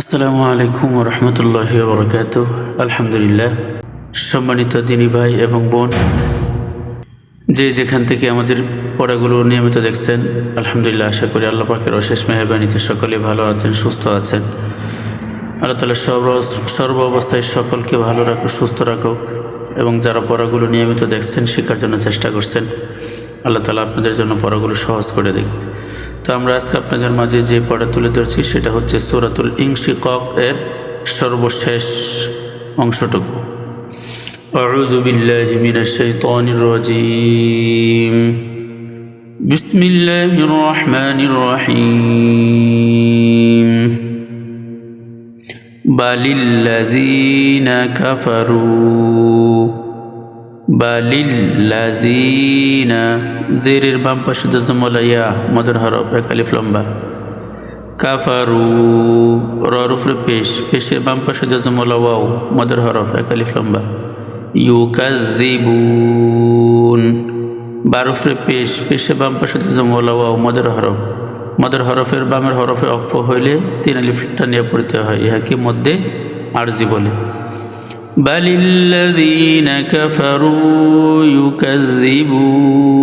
আসসালামু আলাইকুম রহমতুল্লাহ বরকাত আলহামদুলিল্লাহ। সম্মানিত দিনী ভাই এবং বোন, যে যেখান থেকে আমাদের পড়াগুলো নিয়মিত দেখছেন, আলহামদুলিল্লাহ আশা করি আল্লাহ পাকের অশেষ মেহরবানিতে সকলে ভালো আছেন, সুস্থ আছেন। আল্লাহ তালা সর্ব সর্ব অবস্থায় সকলকে ভালো রাখুক, সুস্থ রাখুক এবং যারা পড়াগুলো নিয়মিত দেখছেন শেখার জন্য চেষ্টা করছেন, আল্লাহ তালা আপনাদের জন্য পড়াগুলো সহজ করে দিক। তো আমরা আজকে আপনাদের মাঝে যে পড়া তুলে ধরছি সেটা হচ্ছে সুরাতুল ইংশিকক এর সর্বশেষ অংশটুকু أعوذ بالله من الشيطان الرجيم بسم الله الرحمن الرحيم بل الذين كفروا বা লাজিনা জেরের বাম পাশে দজমলাইয়া মদর হরফ একালিফ লম্বা। কাফারু ররুফরে পেশ, পেশের বাম পাশে দজমলা ওয়াও মদর হরফ একালিফ লম্বা। ইউকাজিবুন বারুফরে পেশ পেশে বাম পাশে দজমলা মদর হরফ। মদর হরফের বামের হরফে অক্ষ হইলে তিন আলিফটা নিয়ে পড়তে হয়, ইহাকে মধ্যে আরজি বলে। بل الذين كفروا يكذبون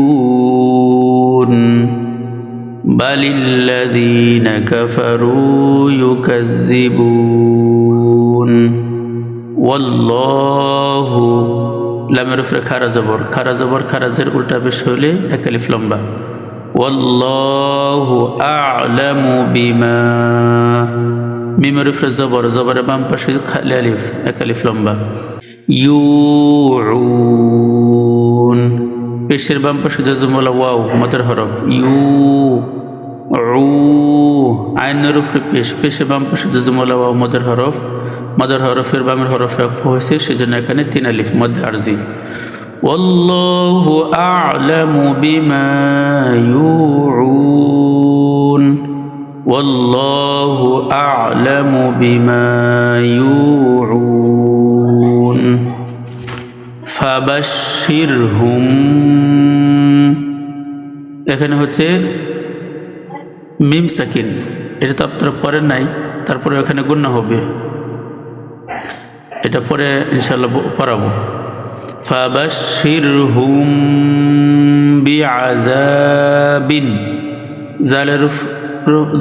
بل الذين كفروا يكذبون والله লামের উপরে খারা জবর খারা জবর খারাজের উল্টা বেশ হইলে একালিফ লম্বা والله أعلم بما মিমের উপরে জবর জবরের বাম পাশে খালি আলিফ এক আলিফ লম্বা ইউন পেশের বাম পাশে জজমলা ওয়াও মতের হরফ ইউ উ আইনের উপরে পেশ পেশের বাম পাশে জজমলা ওয়াও মদের হরফ মদের হরফের বামের হরফে অক্ষ হয়েছে সেজন্য এখানে তিন আলিফ মধ্যে আরজি والله أعلم بما يوعون والله أعلم بما يوعون فبشرهم এখানে হচ্ছে মিম সাকিন এটা তো আপনারা পড়েন নাই তারপরে এখানে গুণা হবে এটা পরে ইনশাল্লাহ পড়াবো فبشرهم بعذاب জালের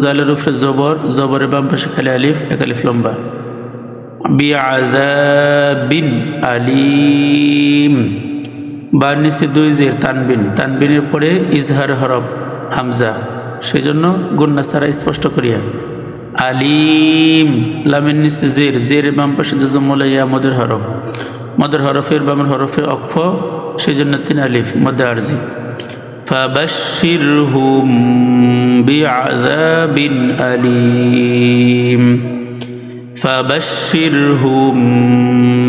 জালের উপরে জবর জবরে বাম পাশে খালি আলিফ, এক আলিফ লম্বা। বি বিন আলিম। বার নিচে দুই জের, তানবিন। তানবিনের পরে ইজহার হরব হামজা। সেজন্য গুন্না সারা স্পষ্ট করিয়া। আলিম, লামের নিচে জের জের বাম পাশে জজমলাইয়া মদের হরফ। মদের হরফের বামের হরফের অক্ষ, সেজন্য তিন আলিফ, মধ্যে আরজি ফাবাশিরহুম بعذاب أليم فبشرهم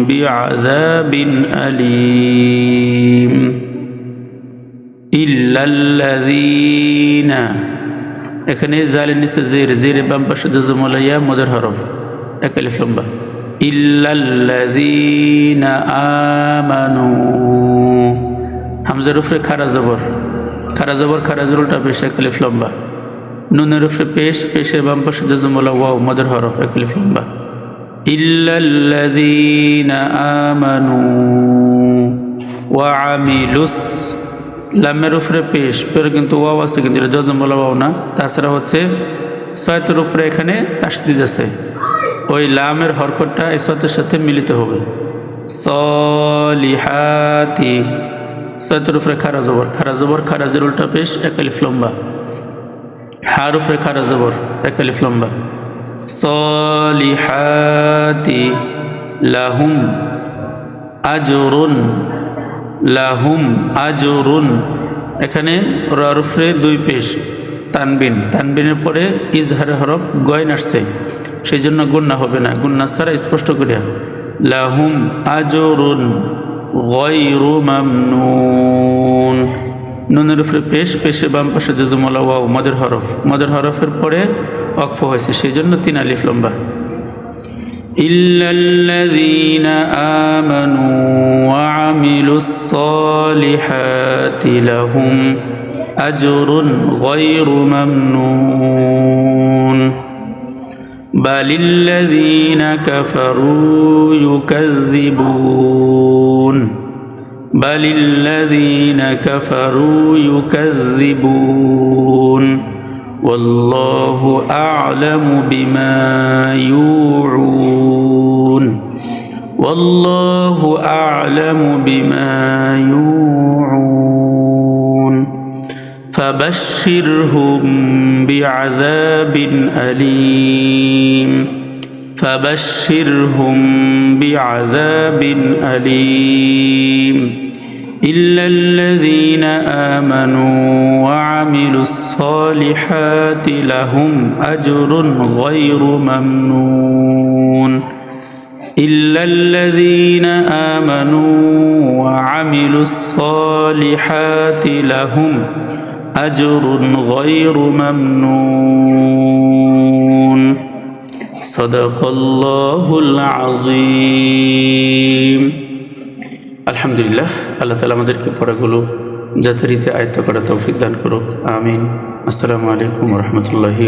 بعذاب أليم إلا الذين এখানে জালের নিচে জের জের বাম পাশে জমলাইয়া মদের হরফ এক আলিফ লম্বা ইল্লাল্লাযীনা আমানু হামজার উপরে খারা জবর খারা জবর খারা জরুলটা পেশ এক আলিফ লম্বা নুনের উপরে পেশ, পেশের বাম পাশে জজমলা ওয়াও, মদের হরফ এক আলিফ লম্বা ইল্লাল্লাযীনা আমানু ওয়া আমিলুস, লামের উপরে পেশ, পরে কিন্তু ওয়াও আছে, কিন্তু এটা জজমলা ওয়াও না। তাছাড়া হচ্ছে সয়তের উপরে এখানে তাসদিদ আছে। ওই লামের হরকতটা এই সতের সাথে মিলিত হবে। সলিহাতি সতের উপরে খারা জবর খারা জবর খারাজের উল্টা পেশ একালিফ লম্বা। হার উপরে খারা জবর একালিফ লম্বা। সলিহাতি লাহুম আজরুন লাহুম আজরুন। এখানে উপরে দুই পেশ, তানবিন। তানবিনের পরে ইজহারে হরফ গয়ন আসছে। সেই জন্য গুন্না হবে না, গুন্না ছাড়া স্পষ্ট করিয়া। লাহুম আজরুন গয়রু মামনুন। নুনের উপরে পেশ পেশে বাম পাশে জজমলা ওয়াও, মদের হরফ। মদের হরফের পরে অক্ফ হয়েছে সেই জন্য তিন আলিফ লম্বা। ইল্লাল্লাযীনা আমানু ওয়া আমিলুস সালিহাতি লাহুম আজরুন গায়রু মামনুন। বালিল্লাযীনা কাফারু ইউকাযযিবুন بل الذين كفروا يكذبون والله أعلم بما يوعون والله أعلم بما يوعون فبشرهم بعذاب أليم فبشرهم بعذاب أليم إلا الذين آمنوا وعملوا الصالحات لهم أجر غير ممنون. إلا الذين آمنوا وعملوا الصالحات لهم أجر غير ممنون. صدق الله العظيم. আলহামদুলিল্লাহ, আল্লাহ তালা আমাদেরকে পড়াগুলো যথারীতি আয়ত্ত করা তৌফিক দান করুক, আমিন। আসসালামু আলাইকুম রহমতুল্লাহি